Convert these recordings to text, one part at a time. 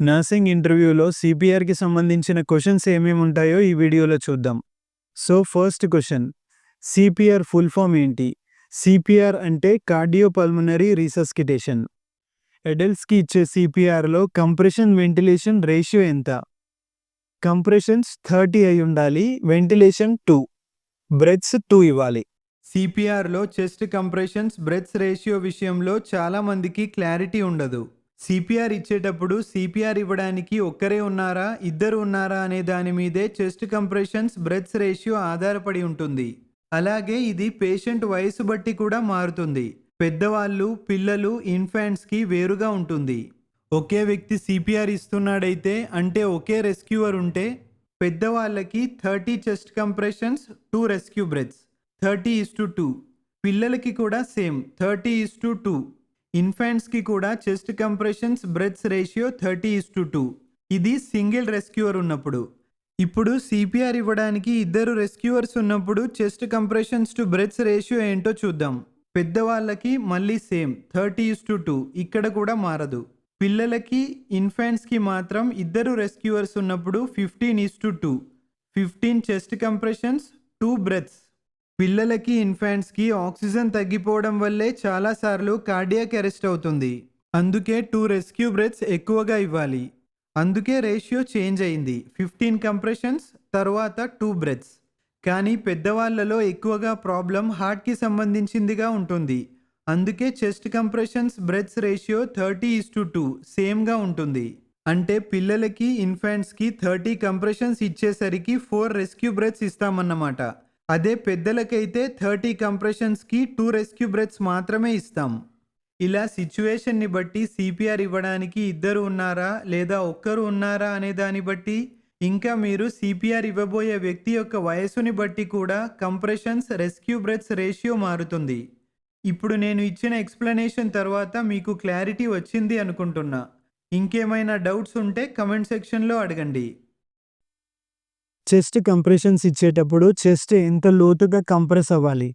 Nursing ఇంటర్వ్యూలో సిపిఆర్కి సంబంధించిన questions ఏమేమి ఉంటాయో ఈ వీడియోలో చూద్దాం. So first question. CPR full form ఏంటి? సిపిఆర్ అంటే కార్డియోపల్మనరీ రీసస్కిటేషన్ అడల్ట్స్కి ఇచ్చే సిపిఆర్లో కంప్రెషన్ వెంటిలేషన్ రేషియో ఎంత? కంప్రెషన్స్ థర్టీ అయి ఉండాలి వెంటిలేషన్ టూ. బ్రెత్స్ టూ ఇవ్వాలి. సిపిఆర్లో చెస్ట్ కంప్రెషన్స్ బ్రెత్స్ రేషియో విషయంలో చాలా మందికి క్లారిటీ ఉండదు. సిపిఆర్ ఇచ్చేటప్పుడు సిపిఆర్ ఇవ్వడానికి ఒక్కరే ఉన్నారా ఇద్దరు ఉన్నారా అనే దాని మీదే చెస్ట్ కంప్రెషన్స్ బ్రెత్స్ రేషియో ఆధారపడి ఉంటుంది. అలాగే ఇది పేషెంట్ వయసు బట్టి కూడా మారుతుంది. పెద్దవాళ్ళు పిల్లలు ఇన్ఫాంట్స్కి వేరుగా ఉంటుంది. ఒకే వ్యక్తి సిపిఆర్ ఇస్తున్నాడైతే అంటే ఒకే రెస్క్యూవర్ ఉంటే పెద్దవాళ్ళకి thirty chest compressions two rescue breaths thirty is to two. పిల్లలకి కూడా same thirty is to two. ఇన్ఫాంట్స్కి కూడా chest compressions breaths ratio thirty is to two. ఇది సింగిల్ రెస్క్యూవర్ ఉన్నప్పుడు. ఇప్పుడు సిపిఆర్ ఇవ్వడానికి ఇద్దరు రెస్క్యూవర్స్ ఉన్నప్పుడు chest compressions to breaths ratio ఏంటో చూద్దాం. పెద్దవాళ్ళకి మళ్ళీ same thirty is to two. ఇక్కడ కూడా మారదు. పిల్లలకి ఇన్ఫాంట్స్కి మాత్రం ఇద్దరు రెస్క్యూవర్స్ ఉన్నప్పుడు fifteen is to two. Fifteen chest compressions two breaths. పిల్లలకి ఇన్ఫాంట్స్కి ఆక్సిజన్ తగ్గిపోవడం వల్లే చాలాసార్లు కార్డియాక్ అరెస్ట్ అవుతుంది. అందుకే టూ రెస్క్యూ బ్రెత్స్ ఎక్కువగా ఇవ్వాలి. అందుకే రేషియో చేంజ్ అయింది. ఫిఫ్టీన్ కంప్రెషన్స్ తర్వాత టూ బ్రెత్స్. కానీ పెద్దవాళ్ళలో ఎక్కువగా ప్రాబ్లం హార్ట్కి సంబంధించిందిగా ఉంటుంది. అందుకే chest compressions breaths ratio thirty is to two సేమ్గా ఉంటుంది. అంటే పిల్లలకి ఇన్ఫాంట్స్కి థర్టీ కంప్రెషన్స్ ఇచ్చేసరికి ఫోర్ రెస్క్యూ బ్రెత్స్ ఇస్తామన్నమాట. అదే పెద్దలకైతే థర్టీ కంప్రెషన్స్కి టూ రెస్క్యూ బ్రెత్స్ మాత్రమే ఇస్తాం. ఇలా సిచ్యువేషన్ని బట్టి సిపిఆర్ ఇవ్వడానికి ఇద్దరు ఉన్నారా లేదా ఒక్కరు ఉన్నారా అనే దాన్ని బట్టి ఇంకా మీరు సిపిఆర్ ఇవ్వబోయే వ్యక్తి యొక్క వయసుని బట్టి కూడా కంప్రెషన్స్ రెస్క్యూ బ్రెత్స్ రేషియో మారుతుంది. ఇప్పుడు నేను ఇచ్చిన ఎక్స్ప్లెనేషన్ తర్వాత మీకు క్లారిటీ వచ్చింది అనుకుంటున్నా. ఇంకేమైనా డౌట్స్ ఉంటే కమెంట్ సెక్షన్లో అడగండి. చెస్ట్ కంప్రెషన్స్ ఇచ్చేటప్పుడు చెస్ట్ ఎంత లోతుగా కంప్రెస్ అవ్వాలి?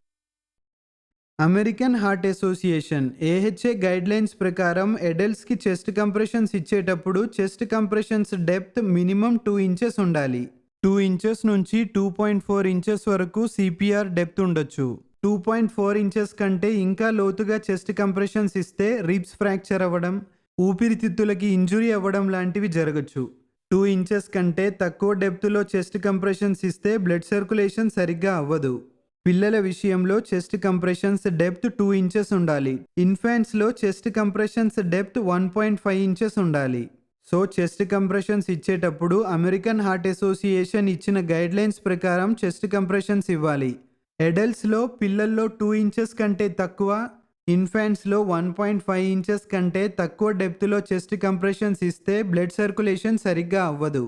American Heart Association AHA guidelines ప్రకారం ఎడల్ట్స్కి చెస్ట్ కంప్రెషన్స్ ఇచ్చేటప్పుడు chest compressions depth minimum two inches ఉండాలి. టూ ఇంచెస్ నుంచి టూ పాయింట్ ఫోర్ ఇంచెస్ వరకు సిపిఆర్ డెప్త్ ఉండొచ్చు. టూ పాయింట్ ఫోర్ ఇంచెస్ కంటే ఇంకా లోతుగా చెస్ట్ కంప్రెషన్స్ ఇస్తే రిబ్స్ ఫ్రాక్చర్ అవ్వడం ఊపిరితిత్తులకి ఇంజురీ అవ్వడం లాంటివి జరగచ్చు. ఇంచెస్ కంటే తక్కువ డెప్త్లో చెస్ట్ కంప్రెషన్స్ ఇస్తే బ్లడ్ సర్క్యులేషన్ సరిగ్గా అవ్వదు. పిల్లల విషయంలో chest compressions depth two inches ఉండాలి. ఇన్ఫాంట్స్లో chest compressions depth one point five inches ఉండాలి. సో చెస్ట్ కంప్రెషన్స్ ఇచ్చేటప్పుడు అమెరికన్ హార్ట్ అసోసియేషన్ ఇచ్చిన గైడ్లైన్స్ ప్రకారం చెస్ట్ కంప్రెషన్స్ ఇవ్వాలి. ఎడల్ట్స్లో పిల్లల్లో టూ ఇంచెస్ కంటే తక్కువ ఇన్ఫాంట్స్లో వన్ పాయింట్ ఫైవ్ ఇంచెస్ కంటే తక్కువ డెప్త్లో చెస్ట్ కంప్రెషన్స్ ఇస్తే బ్లడ్ సర్క్యులేషన్ సరిగ్గా అవ్వదు.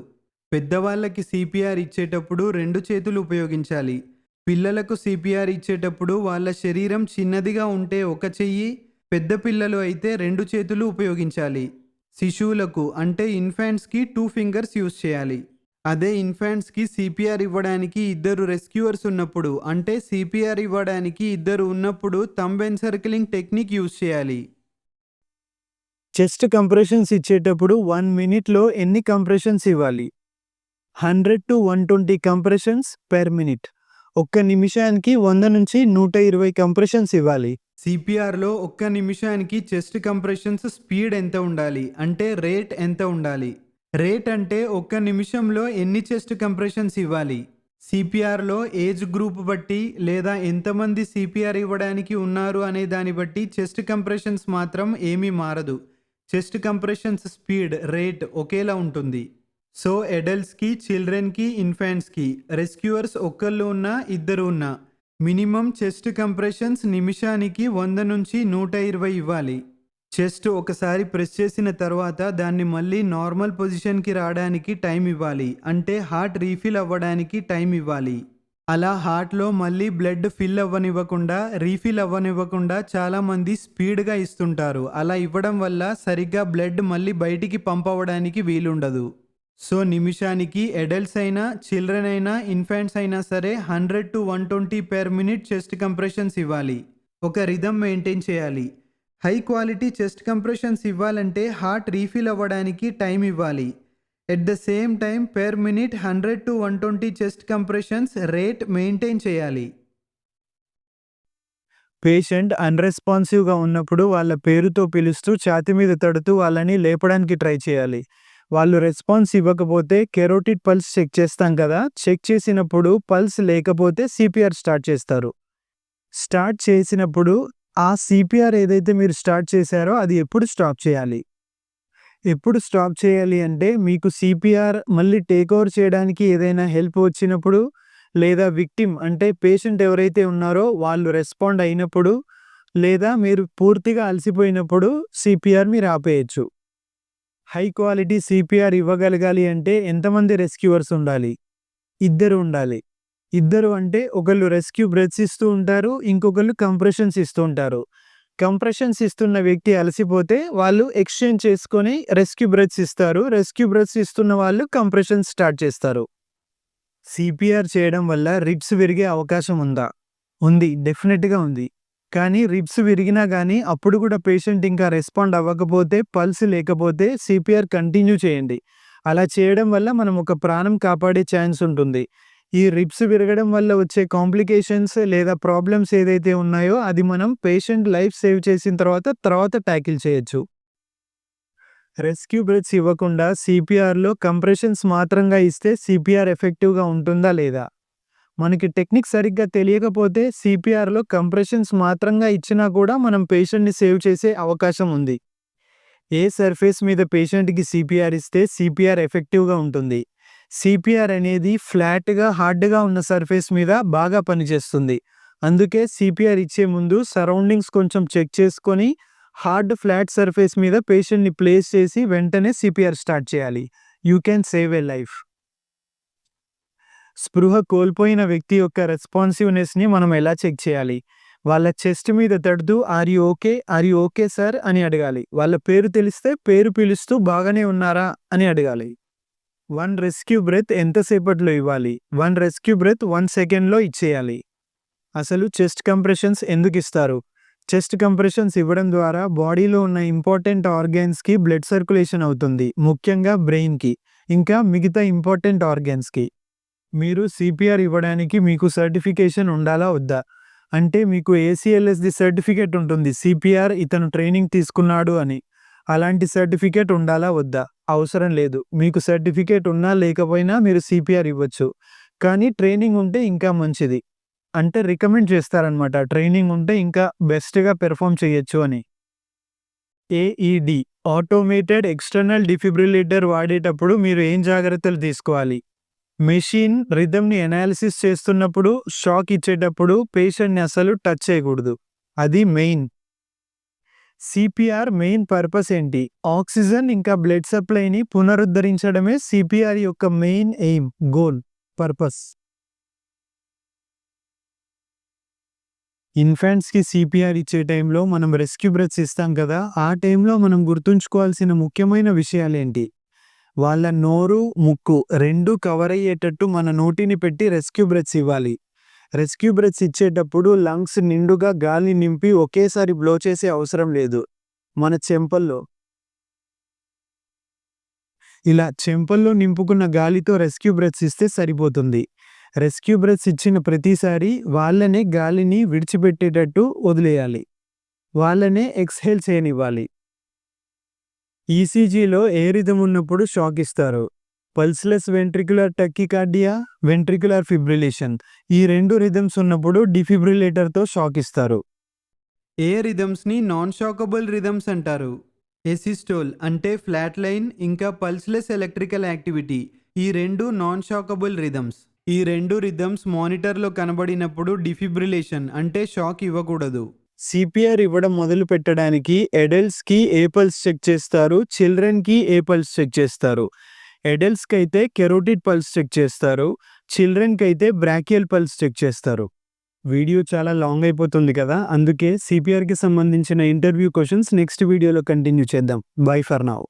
పెద్దవాళ్ళకి సిపిఆర్ ఇచ్చేటప్పుడు రెండు చేతులు ఉపయోగించాలి. పిల్లలకు సిపిఆర్ ఇచ్చేటప్పుడు వాళ్ళ శరీరం చిన్నదిగా ఉంటే ఒక చెయ్యి పెద్ద పిల్లలు అయితే రెండు చేతులు ఉపయోగించాలి. శిశువులకు అంటే ఇన్ఫాంట్స్కి టూ ఫింగర్స్ యూజ్ చేయాలి. అదే ఇన్ఫాంట్స్కి సిపిఆర్ ఇవ్వడానికి ఇద్దరు రెస్క్యూవర్స్ ఉన్నప్పుడు అంటే సిపిఆర్ ఇవ్వడానికి ఇద్దరు ఉన్నప్పుడు థంబ్ సర్కిలింగ్ టెక్నిక్ యూజ్ చేయాలి. చెస్ట్ కంప్రెషన్స్ ఇచ్చేటప్పుడు వన్ మినిట్లో ఎన్ని కంప్రెషన్స్ ఇవ్వాలి? Hundred to one twenty compressions per minute. ఒక్క నిమిషానికి వంద నుంచి నూట ఇరవై కంప్రెషన్స్ ఇవ్వాలి. సిపిఆర్లో ఒక్క నిమిషానికి చెస్ట్ కంప్రెషన్స్ స్పీడ్ ఎంత ఉండాలి? అంటే రేట్ ఎంత ఉండాలి? రేట్ అంటే ఒక్క నిమిషంలో ఎన్ని చెస్ట్ కంప్రెషన్స్ ఇవ్వాలి? సిపిఆర్లో ఏజ్ గ్రూప్ బట్టి లేదా ఎంతమంది సిపిఆర్ ఇవ్వడానికి ఉన్నారు అనే దాన్ని బట్టి చెస్ట్ కంప్రెషన్స్ మాత్రం ఏమీ మారదు. చెస్ట్ కంప్రెషన్స్ స్పీడ్ రేట్ ఒకేలా ఉంటుంది. సో ఎడల్ట్స్కి చిల్డ్రన్కి ఇన్ఫాంట్స్కి రెస్క్యూవర్స్ ఒక్కళ్ళు ఉన్నా ఇద్దరు ఉన్నా మినిమం చెస్ట్ కంప్రెషన్స్ నిమిషానికి వంద నుంచి నూట ఇరవై ఇవ్వాలి. చెస్ట్ ఒకసారి ప్రెస్ చేసిన తర్వాత దాన్ని మళ్ళీ నార్మల్ పొజిషన్కి రావడానికి టైం ఇవ్వాలి. అంటే హార్ట్ రీఫిల్ అవ్వడానికి టైం ఇవ్వాలి. అలా హార్ట్లో మళ్ళీ బ్లడ్ ఫిల్ అవ్వనివ్వకుండా రీఫిల్ అవ్వనివ్వకుండా చాలామంది స్పీడ్గా ఇస్తుంటారు. అలా ఇవ్వడం వల్ల సరిగ్గా బ్లడ్ మళ్ళీ బయటికి పంపవడానికి వీలుండదు. సో నిమిషానికి ఎడల్ట్స్ అయినా చిల్డ్రన్ అయినా ఇన్ఫాంట్స్ అయినా సరే hundred to one twenty per minute chest compressions ఇవ్వాలి. ఒక రిధమ్ మెయింటైన్ చేయాలి. హై క్వాలిటీ చెస్ట్ కంప్రెషన్స్ ఇవ్వాలంటే హార్ట్ రీఫిల్ అవ్వడానికి టైం ఇవ్వాలి. At the same time per minute hundred to one twenty chest compressions rate maintain చేయాలి. Patient అన్రెస్పాన్సివ్గా ఉన్నప్పుడు వాళ్ళ పేరుతో పిలుస్తూ ఛాతి మీద తడుతూ వాళ్ళని లేపడానికి ట్రై చేయాలి. వాళ్ళు రెస్పాన్స్ ఇవ్వకపోతే కెరోటిడ్ పల్స్ చెక్ చేస్తాం కదా చెక్ చేసినప్పుడు పల్స్ లేకపోతే సిపిఆర్ స్టార్ట్ చేస్తారు. స్టార్ట్ చేసినప్పుడు ఆ సిపిఆర్ ఏదైతే మీరు స్టార్ట్ చేశారో అది ఎప్పుడు స్టాప్ చేయాలి? ఎప్పుడు స్టాప్ చేయాలి అంటే మీకు సిపిఆర్ మళ్ళీ టేక్ ఓవర్ చేయడానికి ఏదైనా హెల్ప్ వచ్చినప్పుడు లేదా విక్టిమ్ అంటే పేషెంట్ ఎవరైతే ఉన్నారో వాళ్ళు రెస్పాండ్ అయినప్పుడు లేదా మీరు పూర్తిగా అలసిపోయినప్పుడు సిపిఆర్ మీరు ఆపేయచ్చు. హై క్వాలిటీ సిపిఆర్ ఇవ్వగలగాలి అంటే ఎంతమంది రెస్క్యూవర్స్ ఉండాలి? ఇద్దరు ఉండాలి. ఇద్దరు అంటే ఒకళ్ళు రెస్క్యూ బ్రెత్స్ ఇస్తూ ఉంటారు ఇంకొకళ్ళు కంప్రెషన్స్ ఇస్తూ ఉంటారు. కంప్రెషన్స్ ఇస్తున్న వ్యక్తి అలసిపోతే వాళ్ళు ఎక్స్చేంజ్ చేసుకొని రెస్క్యూ బ్రెత్స్ ఇస్తారు. రెస్క్యూ బ్రెత్స్ ఇస్తున్న వాళ్ళు కంప్రెషన్స్ స్టార్ట్ చేస్తారు. సిపిఆర్ చేయడం వల్ల రిబ్స్ విరిగే అవకాశం ఉందా? ఉంది డెఫినెట్గా ఉంది. కానీ రిబ్స్ విరిగినా కానీ అప్పుడు కూడా పేషెంట్ ఇంకా రెస్పాండ్ అవ్వకపోతే పల్స్ లేకపోతే సిపిఆర్ కంటిన్యూ చేయండి. అలా చేయడం వల్ల మనం ఒక ప్రాణం కాపాడే ఛాన్స్ ఉంటుంది. ఈ రిబ్స్ విరగడం వల్ల వచ్చే కాంప్లికేషన్స్ లేదా ప్రాబ్లమ్స్ ఏదైతే ఉన్నాయో అది మనం పేషెంట్ లైఫ్ సేవ్ చేసిన తర్వాత తర్వాత ట్యాకిల్ చేయొచ్చు. రెస్క్యూ బ్రెత్స్ ఇవ్వకుండా సిపిఆర్లో కంప్రెషన్స్ మాత్రంగా ఇస్తే సిపిఆర్ ఎఫెక్టివ్గా ఉంటుందా లేదా? మనకి టెక్నిక్ సరిగ్గా తెలియకపోతే సిపిఆర్లో కంప్రెషన్స్ మాత్రంగా ఇచ్చినా కూడా మనం పేషెంట్ని సేవ్ చేసే అవకాశం ఉంది. ఏ సర్ఫేస్ మీద పేషెంట్కి సిపిఆర్ ఇస్తే సిపిఆర్ ఎఫెక్టివ్గా ఉంటుంది. సిపిఆర్ అనేది ఫ్లాట్గా హార్డ్గా ఉన్న సర్ఫేస్ మీద బాగా పనిచేస్తుంది. అందుకే సిపిఆర్ ఇచ్చే ముందు సరౌండింగ్స్ కొంచెం చెక్ చేసుకొని హార్డ్ ఫ్లాట్ సర్ఫేస్ మీద పేషెంట్ని ప్లేస్ చేసి వెంటనే సిపిఆర్ స్టార్ట్ చేయాలి. You can save a life. స్పృహ కోల్పోయిన వ్యక్తి యొక్క రెస్పాన్సివ్నెస్ని మనం ఎలా చెక్ చేయాలి? వాళ్ళ చెస్ట్ మీద తడుతూ are you okay? Are you okay sir? అని అడగాలి. వాళ్ళ పేరు తెలిస్తే పేరు పిలుస్తూ బాగానే ఉన్నారా? అని అడగాలి. వన్ రెస్క్యూ బ్రెత్ ఎంతసేపట్లో ఇవ్వాలి? వన్ రెస్క్యూ బ్రెత్ వన్ సెకండ్లో ఇచ్చేయాలి. అసలు చెస్ట్ కంప్రెషన్స్ ఎందుకు ఇస్తారు చెస్ట్ కంప్రెషన్స్ ఇవ్వడం ద్వారా బాడీలో ఉన్న ఇంపార్టెంట్ ఆర్గాన్స్కి బ్లడ్ సర్క్యులేషన్ అవుతుంది ముఖ్యంగా బ్రెయిన్కి ఇంకా మిగతా ఇంపార్టెంట్ ఆర్గాన్స్కి. మీరు సిపిఆర్ ఇవ్వడానికి మీకు సర్టిఫికేషన్ ఉండాలా వద్దా? అంటే మీకు ఏసీఎల్ఎస్ది సర్టిఫికేట్ ఉంటుంది సిపిఆర్ ఇతను ట్రైనింగ్ తీసుకున్నాడు అని. అలాంటి సర్టిఫికేట్ ఉండాలా వద్దా? అవసరం లేదు. మీకు సర్టిఫికేట్ ఉన్నా లేకపోయినా మీరు సిపిఆర్ ఇవ్వచ్చు. కానీ ట్రైనింగ్ ఉంటే ఇంకా మంచిది. అంటే రికమెండ్ చేస్తారనమాట ట్రైనింగ్ ఉంటే ఇంకా బెస్ట్గా పెర్ఫామ్ చేయొచ్చు అని. ఏఈడి ఆటోమేటెడ్ ఎక్స్టర్నల్ డిఫిబ్రిలేటర్ వాడేటప్పుడు మీరు ఏం జాగ్రత్తలు తీసుకోవాలి? మెషిన్ రిథమ్ని ఎనాలిసిస్ చేస్తున్నప్పుడు షాక్ ఇచ్చేటప్పుడు పేషెంట్ని అసలు టచ్ చేయకూడదు. అది మెయిన్. సిపిఆర్ మెయిన్ పర్పస్ ఏంటి? ఆక్సిజన్ ఇంకా బ్లడ్ సప్లైని పునరుద్ధరించడమే సిపిఆర్ యొక్క మెయిన్ ఎయిమ్ గోల్ పర్పస్. ఇన్ఫాంట్స్కి సిపిఆర్ ఇచ్చే టైంలో మనం రెస్క్యూ బ్రెత్స్ ఇస్తాం కదా ఆ టైంలో మనం గుర్తుంచుకోవాల్సిన ముఖ్యమైన విషయాలేంటి? వాళ్ళ నోరు ముక్కు రెండు కవర్ అయ్యేటట్టు మన నోటిని పెట్టి రెస్క్యూ బ్రెత్స్ ఇవ్వాలి. రెస్క్యూ బ్రెత్స్ ఇచ్చేటప్పుడు లంగ్స్ నిండుగా గాలి నింపి ఒకేసారి బ్లో చేసే అవసరం లేదు. మన చెంపల్లో. ఇలా చెంపల్లో నింపుకున్న గాలితో రెస్క్యూ బ్రెత్స్ ఇస్తే సరిపోతుంది. రెస్క్యూ బ్రెత్స్ ఇచ్చిన ప్రతిసారి వాళ్ళనే గాలిని విడిచిపెట్టేటట్టు వదిలేయాలి. వాళ్ళనే ఎక్స్హేల్ చేయనివ్వాలి. ఈసీజీలో ఏ రిధం ఉన్నప్పుడు షాక్ ఇస్తారు. Pulseless ventricular tachycardia ventricular fibrillation. ఈ రెండు రిథమ్స్ ఉన్నప్పుడు డిఫిబ్రిలేటర్తో షాక్ ఇస్తారు. ఏ రిథమ్స్ని నాన్ షాకబుల్ రిథమ్స్ అంటారు? ఎసిస్టోల్ అంటే ఫ్లాట్ లైన్ ఇంకా పల్స్లెస్ ఎలక్ట్రికల్ యాక్టివిటీ. ఈ రెండు నాన్ షాకబుల్ రిథమ్స్. ఈ రెండు రిథమ్స్ మానిటర్లో కనబడినప్పుడు డిఫిబ్రిలేషన్ అంటే షాక్ ఇవ్వకూడదు. సిపిఆర్ ఇవ్వడం మొదలు పెట్టడానికి ఎడల్ట్స్కి ఏ పల్స్ చెక్ చేస్తారు? చిల్డ్రన్కి ఏ పల్స్ చెక్ చేస్తారు? ఎడల్ట్స్కి అయితే కెరోటిడ్ పల్స్ చెక్ చేస్తారు చిల్డ్రన్కి అయితే బ్రాకియల్ పల్స్ చెక్ చేస్తారు. వీడియో చాలా లాంగ్ అయిపోతుంది కదా అందుకే సిపిఆర్కి సంబంధించిన ఇంటర్వ్యూ క్వశ్చన్స్ నెక్స్ట్ వీడియోలో కంటిన్యూ చేద్దాం. Bye for now.